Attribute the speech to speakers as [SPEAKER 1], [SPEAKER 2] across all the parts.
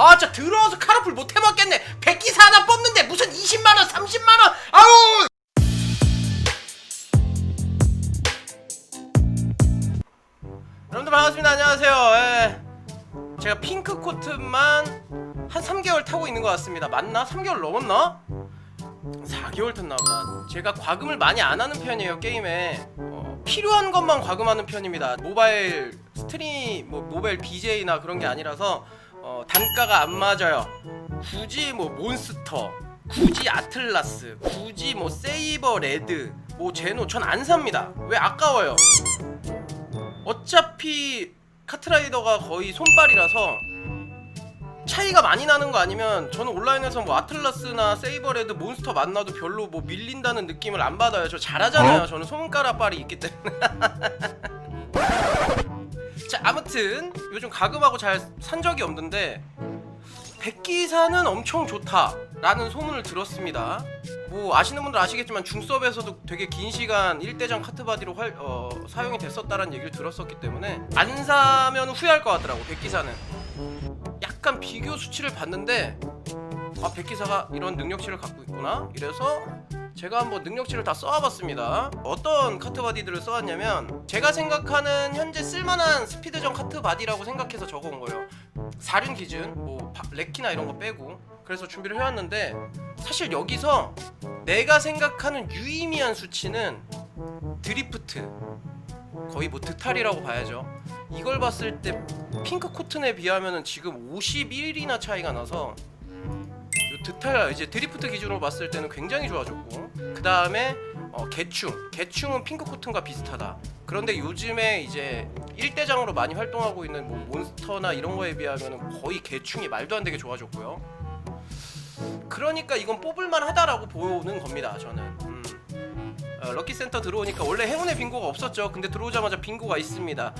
[SPEAKER 1] 아 진짜 더러워서 카르풀 못 해먹겠네. 백기사 하나 뽑는데 무슨 20만원 30만원? 아우! 여러분들 반갑습니다. 안녕하세요. 예. 제가 핑크 코트만 한 3개월 타고 있는 것 같습니다. 맞나? 3개월 넘었나? 4개월 탔나 보다 제가 과금을 많이 안 하는 편이에요 게임에. 어, 필요한 것만 과금하는 편입니다. 모바일 스트림 뭐 모바일 BJ나 그런 게 아니라서 어, 단가가 안 맞아요 굳이 뭐 몬스터 굳이 아틀라스 굳이 뭐 세이버 레드 뭐 제노 전 안 삽니다 왜 아까워요 어차피 카트라이더가 거의 손발이라서 차이가 많이 나는 거 아니면 저는 온라인에서 뭐 아틀라스나 세이버레드 몬스터 만나도 별로 뭐 밀린다는 느낌을 안 받아요. 저 잘하잖아요. 저는 손가락 발이 있기 때문에. 자 아무튼 요즘 가금하고 잘 산 적이 없는데 백기사는 엄청 좋다라는 소문을 들었습니다. 뭐 아시는 분들 아시겠지만 중섭에서도 되게 긴 시간 1대장 카트바디로 활, 어, 사용이 됐었다라는 얘기를 들었었기 때문에 안 사면 후회할 것 같더라고 백기사는. 약간 비교 수치를 봤는데 아 백기사가 이런 능력치를 갖고 있구나 이래서 제가 한번 능력치를 다 써와봤습니다. 어떤 카트 바디들을 써왔냐면 제가 생각하는 현재 쓸만한 스피드전 카트 바디라고 생각해서 적어온 거예요. 사륜 기준 뭐 바- 레키나 이런 거 빼고. 그래서 준비를 해왔는데 사실 여기서 내가 생각하는 유의미한 수치는 드리프트 거의 뭐 득탈이라고 봐야죠. 이걸 봤을 때 핑크 코튼에 비하면은 지금 51이나 차이가 나서 요 득탈 이제 드리프트 기준으로 봤을 때는 굉장히 좋아졌고 그 다음에 어, 개충 개충은 핑크 코튼과 비슷하다 그런데 요즘에 이제 1대장으로 많이 활동하고 있는 뭐 몬스터나 이런 거에 비하면은 거의 개충이 말도 안 되게 좋아졌고요 그러니까 이건 뽑을만 하다라고 보는 겁니다 저는 음. 어, 럭키 센터 들어오니까 원래 행운의 빙고가 없었죠. 근데 들어오자마자 빙고가 있습니다.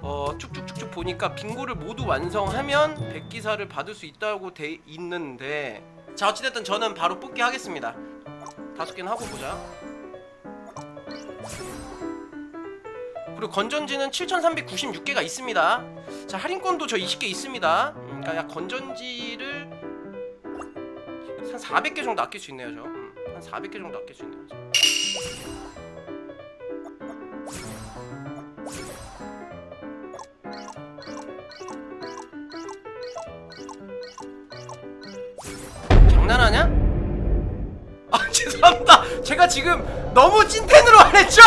[SPEAKER 1] 어, 쭉쭉쭉쭉 보니까 빙고를 모두 완성하면 백기사를 받을 수 있다고 돼 있는데 자 어찌됐든 저는 바로 뽑기 하겠습니다. 다섯 개는 하고 보자. 그리고 건전지는 7,396개가 있습니다. 자 할인권도 저 20개 있습니다. 음, 그러니까 약 건전지를 한 400개 정도 아낄 수 있네요, 저. 음, 한 400개 정도 아낄 수 있네요. 저. 죄송합니다. 제가 지금 너무 찐텐으로 안 했죠?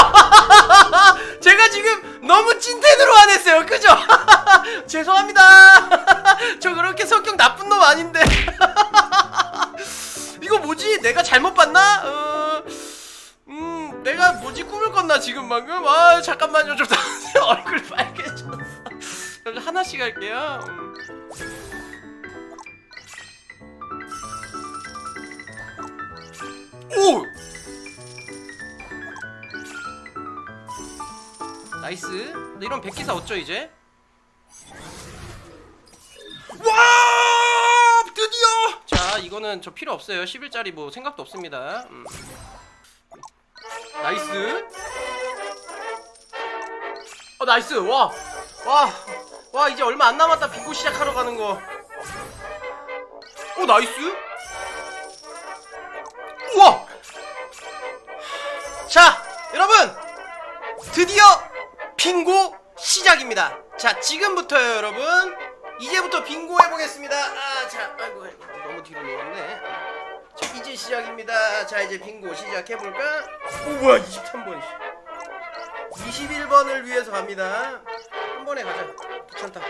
[SPEAKER 1] 제가 지금 너무 찐텐으로 안 했어요. 그죠? 죄송합니다. 저 그렇게 성격 나쁜 놈 아닌데. 이거 뭐지? 내가 잘못 봤나? 어... 음, 내가 뭐지 꿈을 꿨나 지금 방금? 아 잠깐만요 좀 얼굴 빨개졌어. 하나씩 할게요. 오! 나이스. 근데 이런 백기사 어쩌 이제? 와! 드디어! 자, 이거는 저 필요 없어요. 10일짜리 뭐 생각도 없습니다. 음. 나이스. 어, 나이스. 와. 와. 와, 이제 얼마 안 남았다. 빙고 시작하러 가는 거. 오, 나이스. 우와! 자, 여러분! 드디어 빙고 시작입니다. 자, 지금부터요, 여러분. 이제부터 빙고 해보겠습니다. 아, 자, 아이고, 너무 뒤로 놓았네. 자, 이제 시작입니다. 자, 이제 빙고 시작해볼까? 오, 뭐야, 23번. 21번을 위해서 갑니다. 한 번에 가자. 괜찮다.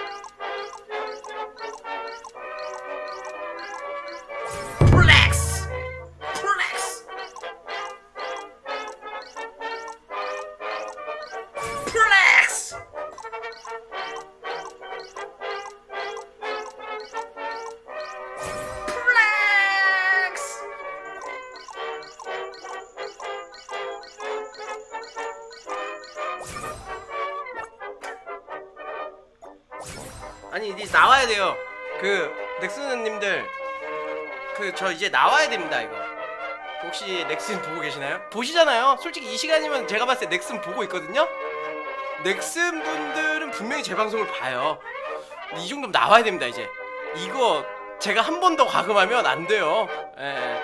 [SPEAKER 1] 아니 이제 나와야 돼요. 그 넥슨님들 그 저 이제 나와야 됩니다 이거. 혹시 넥슨 보고 계시나요? 보시잖아요. 솔직히 이 시간이면 제가 봤을 때 넥슨 보고 있거든요. 넥슨 분들은 분명히 제 방송을 봐요. 이 정도면 나와야 됩니다 이제. 이거 제가 한 번 더 과금하면 안 돼요. 예.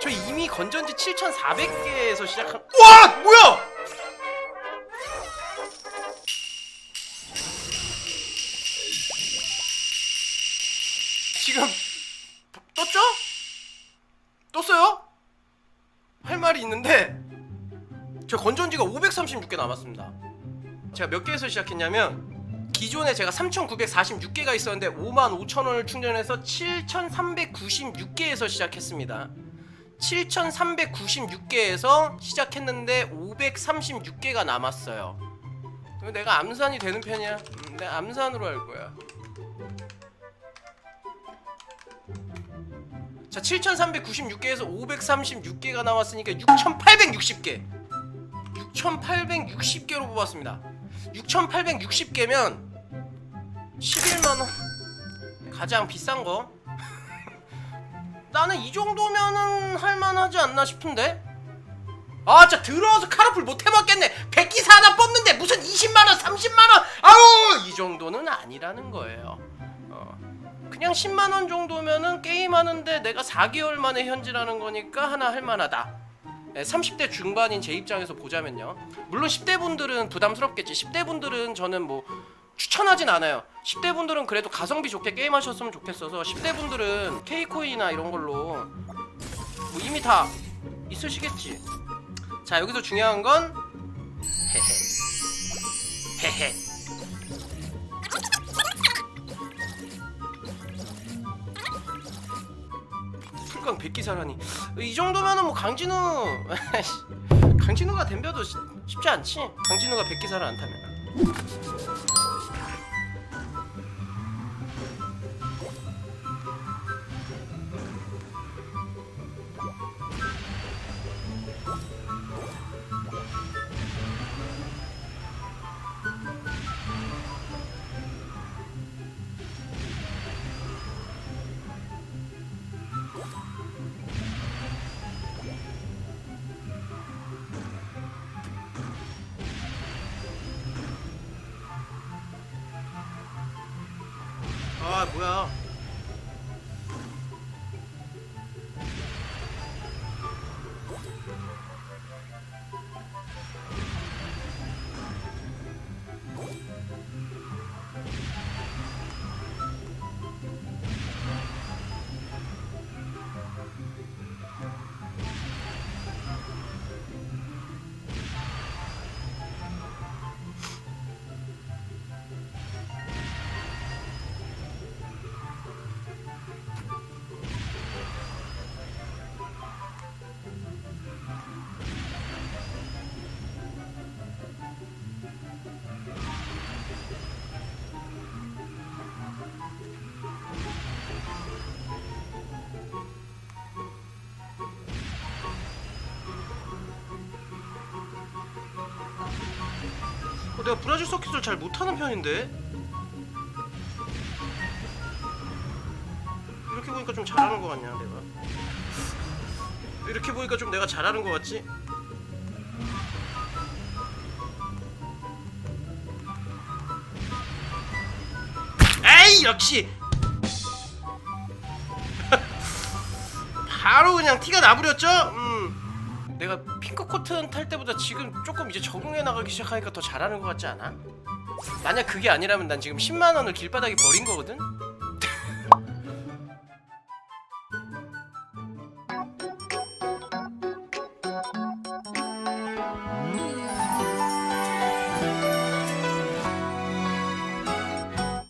[SPEAKER 1] 저 이미 건전지 7,400개에서 시작한 와 뭐야? 지금 떴죠? 떴어요? 할 말이 있는데 저 건전지가 536개 남았습니다. 제가 몇 개에서 시작했냐면 기존에 제가 3,946개가 있었는데 55,000원을 충전해서 7,396개에서 시작했습니다. 7,396개에서 시작했는데 536개가 남았어요. 내가 암산이 되는 편이야. 음, 내가 암산으로 할 거야. 자, 7,396개에서 536개가 나왔으니까 6,860개. 6,860개로 뽑았습니다. 6,860개면 11만 원. 가장 비싼 거. 나는 이 정도면은 할만하지 않나 싶은데. 아, 진짜 더러워서 카르풀 못 해먹겠네. 백기사 하나 뽑는데 무슨 20만 원, 30만 원. 아우, 이 정도는 아니라는 거예요. 어. 그냥 10만 원 정도면은 게임하는데 내가 4개월 만에 현질하는 거니까 하나 할 만하다. 네, 30대 중반인 제 입장에서 보자면요. 물론 10대 분들은 부담스럽겠지. 10대 분들은 저는 뭐 추천하진 않아요. 10대 분들은 그래도 가성비 좋게 게임하셨으면 좋겠어서 10대 분들은 K코인이나 이런 걸로 뭐 이미 다 있으시겠지. 자 여기서 중요한 건 헤헤 헤헤 풀강 백기사라니. 이 정도면은 뭐 강진우 강진우가 덤벼도 쉽- 쉽지 않지? 강진우가 백기사를 안 타면 아 뭐야 내가 브라질 서킷을 잘 못하는 편인데 이렇게 보니까 좀 잘하는 것 같냐 내가 이렇게 보니까 좀 내가 잘하는 것 같지? 에이 역시 바로 그냥 티가 나버렸죠? 음. 내가 핑크 코튼 탈 때보다 지금 조금 이제 적응해 나가기 시작하니까 더 잘하는 것 같지 않아? 만약 그게 아니라면 난 지금 10만 원을 길바닥에 버린 거거든.